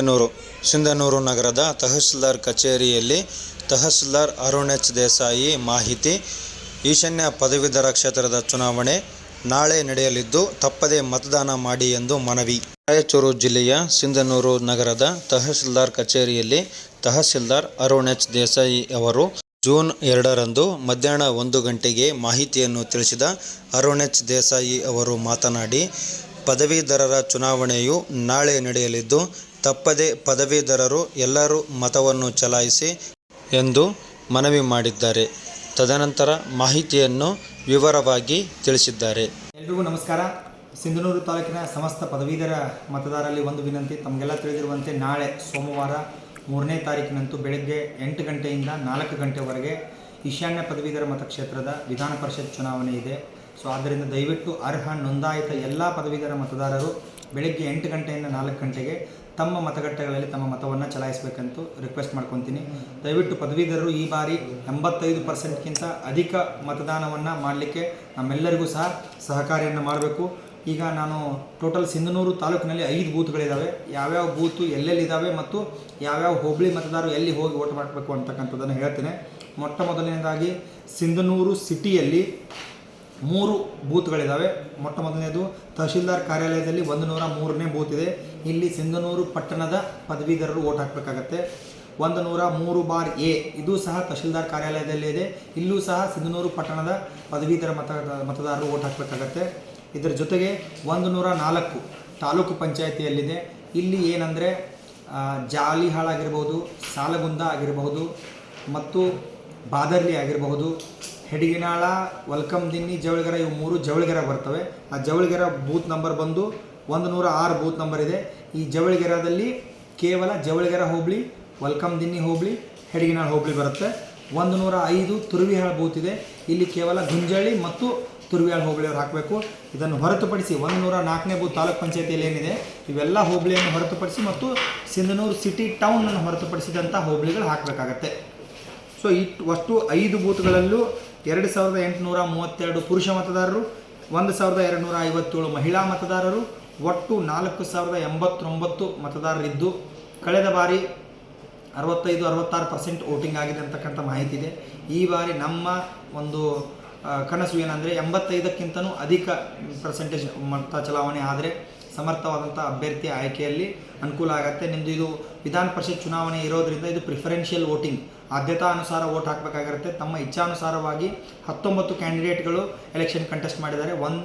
ಸಿಂಧನೂರು ಸಿಂಧನೂರು ನಗರದ ತಹಸೀಲ್ದಾರ್ ಕಚೇರಿಯಲ್ಲಿ ತಹಸೀಲ್ದಾರ್ ಅರುಣ್ ಎಚ್ ದೇಸಾಯಿ ಮಾಹಿತಿ, ಈಶಾನ್ಯ ಪದವೀಧರ ಕ್ಷೇತ್ರದ ಚುನಾವಣೆ ನಾಳೆ ನಡೆಯಲಿದ್ದು ತಪ್ಪದೇ ಮತದಾನ ಮಾಡಿ ಎಂದು ಮನವಿ. ರಾಯಚೂರು ಜಿಲ್ಲೆಯ ಸಿಂಧನೂರು ನಗರದ ತಹಸೀಲ್ದಾರ್ ಕಚೇರಿಯಲ್ಲಿ ತಹಸೀಲ್ದಾರ್ ಅರುಣ್ ಎಚ್ ದೇಸಾಯಿ ಅವರು ಜೂನ್ ಎರಡರಂದು ಮಧ್ಯಾಹ್ನ ಒಂದು ಗಂಟೆಗೆ ಮಾಹಿತಿಯನ್ನು ತಿಳಿಸಿದ ಅರುಣ್ ಎಚ್ ದೇಸಾಯಿ ಅವರು ಮಾತನಾಡಿ, ಪದವೀಧರರ ಚುನಾವಣೆಯು ನಾಳೆ ನಡೆಯಲಿದ್ದು ತಪ್ಪದೆ ಪದವೀಧರರು ಎಲ್ಲರೂ ಮತವನ್ನು ಚಲಾಯಿಸಿ ಎಂದು ಮನವಿ ಮಾಡಿದ್ದಾರೆ. ತದನಂತರ ಮಾಹಿತಿಯನ್ನು ವಿವರವಾಗಿ ತಿಳಿಸಿದ್ದಾರೆ. ಎಲ್ರಿಗೂ ನಮಸ್ಕಾರ. ಸಿಂಧನೂರು ತಾಲೂಕಿನ ಸಮಸ್ತ ಪದವೀಧರ ಮತದಾರರಲ್ಲಿ ಒಂದು ವಿನಂತಿ, ತಮಗೆಲ್ಲ ತಿಳಿದಿರುವಂತೆ ನಾಳೆ ಸೋಮವಾರ ಮೂರನೇ ತಾರೀಕಿನಂತೂ ಬೆಳಗ್ಗೆ ಎಂಟು ಗಂಟೆಯಿಂದ ನಾಲ್ಕು ಗಂಟೆವರೆಗೆ ಈಶಾನ್ಯ ಪದವೀಧರ ಮತಕ್ಷೇತ್ರದ ವಿಧಾನ ಪರಿಷತ್ ಚುನಾವಣೆ ಇದೆ. ಸೊ, ಆದ್ದರಿಂದ ದಯವಿಟ್ಟು ಅರ್ಹ, ನೋಂದಾಯಿತ ಎಲ್ಲ ಪದವೀಧರ ಮತದಾರರು ಬೆಳಗ್ಗೆ ಎಂಟು ಗಂಟೆಯಿಂದ ನಾಲ್ಕು ಗಂಟೆಗೆ ತಮ್ಮ ಮತಗಟ್ಟೆಗಳಲ್ಲಿ ತಮ್ಮ ಮತವನ್ನು ಚಲಾಯಿಸಬೇಕಂತೂ ರಿಕ್ವೆಸ್ಟ್ ಮಾಡ್ಕೊತೀನಿ. ದಯವಿಟ್ಟು ಪದವೀಧರರು ಈ ಬಾರಿ ಎಂಬತ್ತೈದು ಪರ್ಸೆಂಟ್ಗಿಂತ ಅಧಿಕ ಮತದಾನವನ್ನು ಮಾಡಲಿಕ್ಕೆ ನಮ್ಮೆಲ್ಲರಿಗೂ ಸಹ ಸಹಕಾರಿಯನ್ನು ಮಾಡಬೇಕು. ಈಗ ನಾನು ಟೋಟಲ್ ಸಿಂಧನೂರು ತಾಲೂಕಿನಲ್ಲಿ ಐದು ಬೂತ್ಗಳಿದ್ದಾವೆ ಯಾವ್ಯಾವ ಬೂತು ಎಲ್ಲೆಲ್ಲಿದ್ದಾವೆ ಮತ್ತು ಯಾವ್ಯಾವ ಹೋಬಳಿ ಮತದಾರರು ಎಲ್ಲಿ ಹೋಗಿ ಓಟ್ ಮಾಡಬೇಕು ಅಂತಕ್ಕಂಥದ್ದನ್ನು ಹೇಳ್ತೇನೆ. ಮೊಟ್ಟ ಮೊದಲನೇದಾಗಿ ಸಿಂಧನೂರು ಸಿಟಿಯಲ್ಲಿ ಮೂರು ಬೂತ್ಗಳಿದ್ದಾವೆ ಮೊಟ್ಟ ಮೊದಲನೇದು ತಹಶೀಲ್ದಾರ್ ಕಾರ್ಯಾಲಯದಲ್ಲಿ ಒಂದು ನೂರ ಮೂರನೇ ಬೂತ್ ಇದೆ. ಇಲ್ಲಿ ಸಿಂಧನೂರು ಪಟ್ಟಣದ ಪದವೀಧರರು ಓಟ್ ಹಾಕಬೇಕಾಗತ್ತೆ. ಒಂದು ನೂರ ಮೂರು ಬಾರ್ ಎ, ಇದು ಸಹ ತಹಶೀಲ್ದಾರ್ ಕಾರ್ಯಾಲಯದಲ್ಲಿ ಇದೆ. ಇಲ್ಲೂ ಸಹ ಸಿಂಧನೂರು ಪಟ್ಟಣದ ಪದವೀಧರ ಮತ, ಮತದಾರರು ಓಟ್ ಹಾಕಬೇಕಾಗತ್ತೆ. ಇದರ ಜೊತೆಗೆ ಒಂದು ನೂರ ನಾಲ್ಕು ತಾಲೂಕು ಪಂಚಾಯಿತಿಯಲ್ಲಿದೆ. ಇಲ್ಲಿ ಏನಂದರೆ ಜಾಲಿಹಾಳ ಆಗಿರ್ಬೋದು, ಸಾಲಗುಂದ ಆಗಿರಬಹುದು ಮತ್ತು ಬಾದರ್ಲಿ ಆಗಿರಬಹುದು ಹೆಡಿಗಿನಾಳ, ವಲ್ಕಮ್ ದಿನ್ನಿ, ಜವಳಿಗೆರ, ಇವು ಮೂರು ಜವಳಿಗೆರ ಬರ್ತವೆ. ಆ ಜವಳಿಗೆರ ಬೂತ್ ನಂಬರ್ ಬಂದು ಒಂದು ನೂರ ಆರು ಬೂತ್ ನಂಬರ್ ಇದೆ. ಈ ಜವಳಿಗೆರದಲ್ಲಿ ಕೇವಲ ಜವಳಿಗೆರ ಹೋಬಳಿ, ವಲ್ಕಮ್ ದಿನ್ನಿ ಹೋಬಳಿ, ಹೆಡಿಗಿನಾಳ ಹೋಬಳಿ ಬರುತ್ತೆ. ಒಂದು ನೂರ ಐದು ತುರುವಿಹಾಳ ಬೂತ್ ಇದೆ. ಇಲ್ಲಿ ಕೇವಲ ಗುಂಜಳಿ ಮತ್ತು ತುರುವಿಹಾಳ ಹೋಬಳಿಯವರು ಹಾಕಬೇಕು. ಇದನ್ನು ಹೊರತುಪಡಿಸಿ ಒಂದು ನೂರ ನಾಲ್ಕನೇ ಬೂತ್ ತಾಲೂಕ್ ಪಂಚಾಯತಿಯಲ್ಲಿ ಏನಿದೆ, ಇವೆಲ್ಲ ಹೋಬಳಿಯನ್ನು ಹೊರತುಪಡಿಸಿ ಮತ್ತು ಸಿಂಧನೂರು ಸಿಟಿ ಟೌನನ್ನು ಹೊರತುಪಡಿಸಿದಂಥ ಹೋಬಳಿಗಳು ಹಾಕಬೇಕಾಗತ್ತೆ. ಸೊ ಇಟ್ ಅಷ್ಟು ಐದು ಬೂತ್ಗಳಲ್ಲೂ ಎರಡು ಸಾವಿರದ ಎಂಟುನೂರ ಮೂವತ್ತೆರಡು ಪುರುಷ ಮತದಾರರು, ಒಂದು ಸಾವಿರದ ಎರಡು ನೂರ ಐವತ್ತೇಳು ಮಹಿಳಾ ಮತದಾರರು, ಒಟ್ಟು ನಾಲ್ಕು ಸಾವಿರದ ಎಂಬತ್ತೊಂಬತ್ತು ಮತದಾರರಿದ್ದು, ಕಳೆದ ಬಾರಿ ಅರವತ್ತೈದು, ಅರವತ್ತಾರು ಪರ್ಸೆಂಟ್ ವೋಟಿಂಗ್ ಆಗಿದೆ ಅಂತಕ್ಕಂಥ ಮಾಹಿತಿ ಇದೆ. ಈ ಬಾರಿ ನಮ್ಮ ಒಂದು ಕನಸು ಏನಂದರೆ ಎಂಬತ್ತೈದಕ್ಕಿಂತನೂ ಅಧಿಕ ಪರ್ಸೆಂಟೇಜ್ ಮತ ಚಲಾವಣೆ ಆದರೆ ಸಮರ್ಥವಾದಂಥ ಅಭ್ಯರ್ಥಿ ಆಯ್ಕೆಯಲ್ಲಿ ಅನುಕೂಲ ಆಗುತ್ತೆ. ನಿಮ್ಮದು ಇದು ವಿಧಾನ ಪರಿಷತ್ ಚುನಾವಣೆ ಇರೋದ್ರಿಂದ ಇದು ಪ್ರಿಫರೆನ್ಷಿಯಲ್ ವೋಟಿಂಗ್ ಆದ್ಯತಾನುಸಾರ ವೋಟ್ ಹಾಕಬೇಕಾಗಿರುತ್ತೆ. ತಮ್ಮ ಇಚ್ಛಾನುಸಾರವಾಗಿ ಹತ್ತೊಂಬತ್ತು ಕ್ಯಾಂಡಿಡೇಟ್ಗಳು ಎಲೆಕ್ಷನ್ ಕಂಟೆಸ್ಟ್ ಮಾಡಿದ್ದಾರೆ. ಒನ್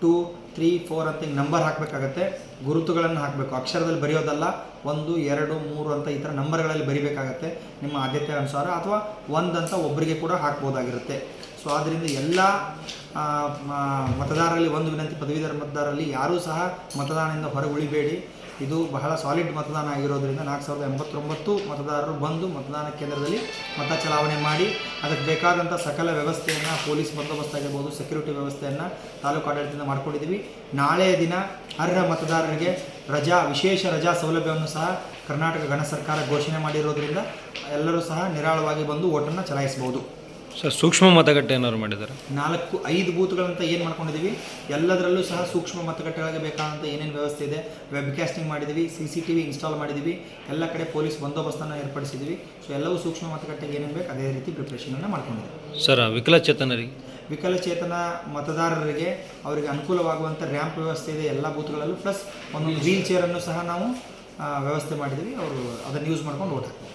ಟೂ ತ್ರೀ ಫೋರ್ ಅಂತ ಹಿಂಗೆ ನಂಬರ್ ಹಾಕಬೇಕಾಗತ್ತೆ. ಗುರುತುಗಳನ್ನು ಹಾಕಬೇಕು. ಅಕ್ಷರದಲ್ಲಿ ಬರೆಯೋದಲ್ಲ. ಒಂದು, ಎರಡು, ಮೂರು ಅಂತ ಈ ಥರ ನಂಬರ್ಗಳಲ್ಲಿ ಬರಿಬೇಕಾಗತ್ತೆ ನಿಮ್ಮ ಆದ್ಯತೆ ಅನುಸಾರ. ಅಥವಾ ಒಂದಂತ ಒಬ್ಬರಿಗೆ ಕೂಡ ಹಾಕ್ಬೋದಾಗಿರುತ್ತೆ. ಸೊ ಆದ್ದರಿಂದ ಎಲ್ಲ ಮತದಾರರಲ್ಲಿ ಒಂದು ವಿನಂತಿ ಪದವೀಧರ ಮತದಾರರಲ್ಲಿ ಯಾರೂ ಸಹ ಮತದಾನದಿಂದ ಹೊರಗುಳಿಬೇಡಿ. ಇದು ಬಹಳ ಸಾಲಿಡ್ ಮತದಾನ ಆಗಿರೋದ್ರಿಂದ ನಾಲ್ಕು ಸಾವಿರದ ಎಂಬತ್ತೊಂಬತ್ತು ಮತದಾರರು ಬಂದು ಮತದಾನ ಕೇಂದ್ರದಲ್ಲಿ ಮತ ಚಲಾವಣೆ ಮಾಡಿ, ಅದಕ್ಕೆ ಬೇಕಾದಂಥ ಸಕಲ ವ್ಯವಸ್ಥೆಯನ್ನು, ಪೊಲೀಸ್ ಬಂದೋಬಸ್ತ್ ಆಗಿರ್ಬೋದು ಸೆಕ್ಯೂರಿಟಿ ವ್ಯವಸ್ಥೆಯನ್ನು ತಾಲೂಕು ಆಡಳಿತದಿಂದ ಮಾಡ್ಕೊಂಡಿದ್ದೀವಿ. ನಾಳೆಯ ದಿನ ಅರ್ಹ ಮತದಾರರಿಗೆ ರಜಾ, ವಿಶೇಷ ರಜಾ ಸೌಲಭ್ಯವನ್ನು ಸಹ ಕರ್ನಾಟಕ ಗಣ ಸರ್ಕಾರ ಘೋಷಣೆ ಮಾಡಿರೋದ್ರಿಂದ ಎಲ್ಲರೂ ಸಹ ನಿರಾಳವಾಗಿ ಬಂದು ಓಟನ್ನು ಚಲಾಯಿಸಬಹುದು. ಸರ್ ಸೂಕ್ಷ್ಮ ಮತಗಟ್ಟೆ ಏನಾದ್ರು ಮಾಡಿದ್ದಾರೆ ನಾಲ್ಕು ಐದು ಬೂತ್ಗಳಂತ ಏನು ಮಾಡ್ಕೊಂಡಿದ್ದೀವಿ ಎಲ್ಲದರಲ್ಲೂ ಸಹ ಸೂಕ್ಷ್ಮ ಮತಗಟ್ಟೆಗಳಿಗೆ ಬೇಕಾದಂಥ ಏನೇನು ವ್ಯವಸ್ಥೆ ಇದೆ? ವೆಬ್ ಕ್ಯಾಸ್ಟಿಂಗ್ ಮಾಡಿದ್ದೀವಿ C C T V install ಮಾಡಿದ್ದೀವಿ ಎಲ್ಲ ಕಡೆ ಪೊಲೀಸ್ ಬಂದೋಬಸ್ತನ್ನು ಏರ್ಪಡಿಸಿದ್ದೀವಿ ಸೊ ಎಲ್ಲವೂ ಸೂಕ್ಷ್ಮ ಮತಗಟ್ಟೆಗೆ ಏನೇನು ಬೇಕು ಅದೇ ರೀತಿ ಪ್ರಿಪ್ರೇಷನನ್ನು ಮಾಡ್ಕೊಂಡಿದ್ದೀವಿ ಸರ್ ವಿಕಲಚೇತನರಿಗೆ ವಿಕಲಚೇತನ ಮತದಾರರಿಗೆ ಅವರಿಗೆ ಅನುಕೂಲವಾಗುವಂಥ ರ್ಯಾಂಪ್ ವ್ಯವಸ್ಥೆ ಇದೆ ಎಲ್ಲ ಬೂತ್ಗಳಲ್ಲೂ ಪ್ಲಸ್ ಒಂದೊಂದು ವೀಲ್ ಚೇರನ್ನು ಸಹ ನಾವು ವ್ಯವಸ್ಥೆ ಮಾಡಿದ್ದೀವಿ ಅವರು ಅದನ್ನು ಯೂಸ್ ಮಾಡ್ಕೊಂಡು ಓಟ್ ಹಾಕ್ತಾರೆ